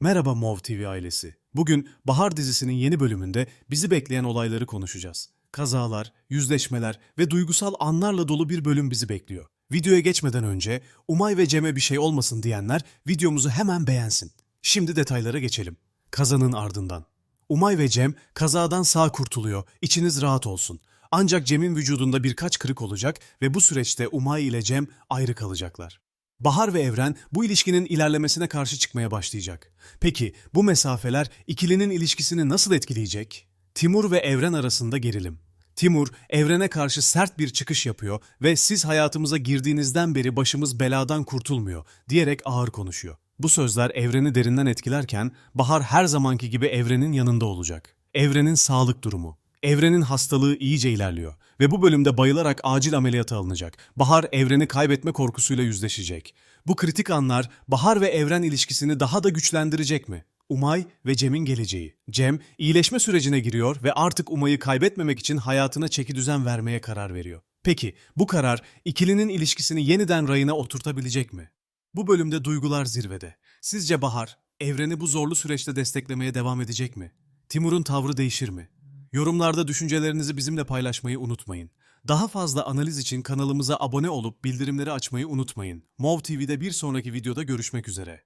Merhaba Mov TV ailesi. Bugün Bahar dizisinin yeni bölümünde bizi bekleyen olayları konuşacağız. Kazalar, yüzleşmeler ve duygusal anlarla dolu bir bölüm bizi bekliyor. Videoya geçmeden önce Umay ve Cem'e bir şey olmasın diyenler videomuzu hemen beğensin. Şimdi detaylara geçelim. Kazanın ardından. Umay ve Cem kazadan sağ kurtuluyor. İçiniz rahat olsun. Ancak Cem'in vücudunda birkaç kırık olacak ve bu süreçte Umay ile Cem ayrı kalacaklar. Bahar ve Evren bu ilişkinin ilerlemesine karşı çıkmaya başlayacak. Peki bu mesafeler ikilinin ilişkisini nasıl etkileyecek? Timur ve Evren arasında gerilim. Timur, Evren'e karşı sert bir çıkış yapıyor ve siz hayatımıza girdiğinizden beri başımız beladan kurtulmuyor diyerek ağır konuşuyor. Bu sözler Evren'i derinden etkilerken Bahar her zamanki gibi Evren'in yanında olacak. Evren'in sağlık durumu. Evren'in hastalığı iyice ilerliyor ve bu bölümde bayılarak acil ameliyata alınacak. Bahar Evren'i kaybetme korkusuyla yüzleşecek. Bu kritik anlar Bahar ve Evren ilişkisini daha da güçlendirecek mi? Umay ve Cem'in geleceği. Cem iyileşme sürecine giriyor ve artık Umay'ı kaybetmemek için hayatına çeki düzen vermeye karar veriyor. Peki bu karar ikilinin ilişkisini yeniden rayına oturtabilecek mi? Bu bölümde duygular zirvede. Sizce Bahar, Evren'i bu zorlu süreçte desteklemeye devam edecek mi? Timur'un tavrı değişir mi? Yorumlarda düşüncelerinizi bizimle paylaşmayı unutmayın. Daha fazla analiz için kanalımıza abone olup bildirimleri açmayı unutmayın. Mov TV'de bir sonraki videoda görüşmek üzere.